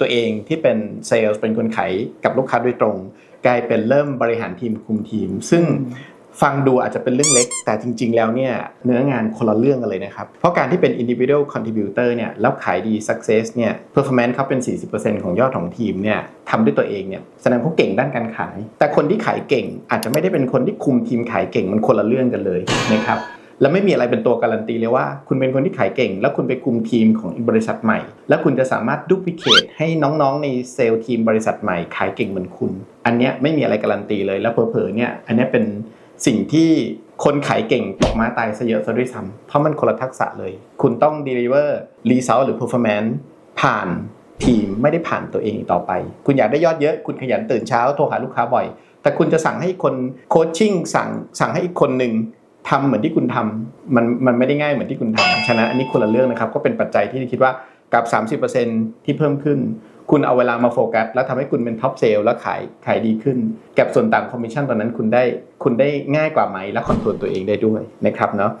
ตัวเองที่เป็นเซลล์เป็นคนขายกับลูกค้าโดยตรง กลายเป็นเริ่มบริหารทีมคุมทีม ซึ่งฟังดูอาจจะเป็นเรื่องเล็ก แต่จริง ๆ แล้วเนี่ยเนื้องานคนละเรื่องกันเลยนะครับ เพราะการที่เป็น individual contributor เนี่ยแล้วขายดี success เนี่ย performance เขาเป็น 40%ของยอดของทีมเนี่ยทำด้วยตัวเองเนี่ยแสดงเขาเก่งด้านการขาย แต่คนที่ขายเก่งอาจจะไม่ได้เป็นคนที่คุมทีมขายเก่งมันคนละเรื่องกันเลยนะครับ แล้วไม่มีอะไรเป็นตัวการันตีเลยว่า คุณเป็นคนที่ขายเก่ง แล้วคุณไปคุมทีมของบริษัทใหม่ แล้วคุณจะสามารถดูพิเคทให้น้องๆในเซลล์ทีมบริษัทใหม่ขายเก่งเหมือนคุณ อันเนี้ยไม่มีอะไรการันตีเลยแล้วเผลอๆเนี่ยอันเนี้ยเป็นสิ่งที่คนขายเก่งตกมาตายซะเยอะซะด้วยซ้ำเพราะมันคนละทักษะเลย คุณต้อง deliver result หรือ performance ผ่านทีมไม่ได้ผ่านตัวเองต่อไป คุณอยากได้ยอดเยอะ คุณขยันตื่นเช้าโทรหาลูกค้าบ่อย แต่คุณจะสั่งให้คนโคชชิ่งสั่งสั่งให้อีกคนหนึ่ง ทำเหมือนที่คุณทำมันมันไม่ได้ง่ายเหมือนที่คุณทำฉะนั้นอันนี้คนละเรื่องนะครับ ก็เป็นปัจจัยที่คิดว่ากับ 30%ที่เพิ่มขึ้น คุณเอาเวลามาโฟกัส แล้วทำให้คุณเป็นท็อปเซลล์แล้วขายขายดีขึ้นกับส่วนต่างคอมมิชชั่นตอนนั้นคุณได้คุณได้ง่ายกว่าไหมและคอนโทรลตัวเองได้ด้วยนะครับเนาะ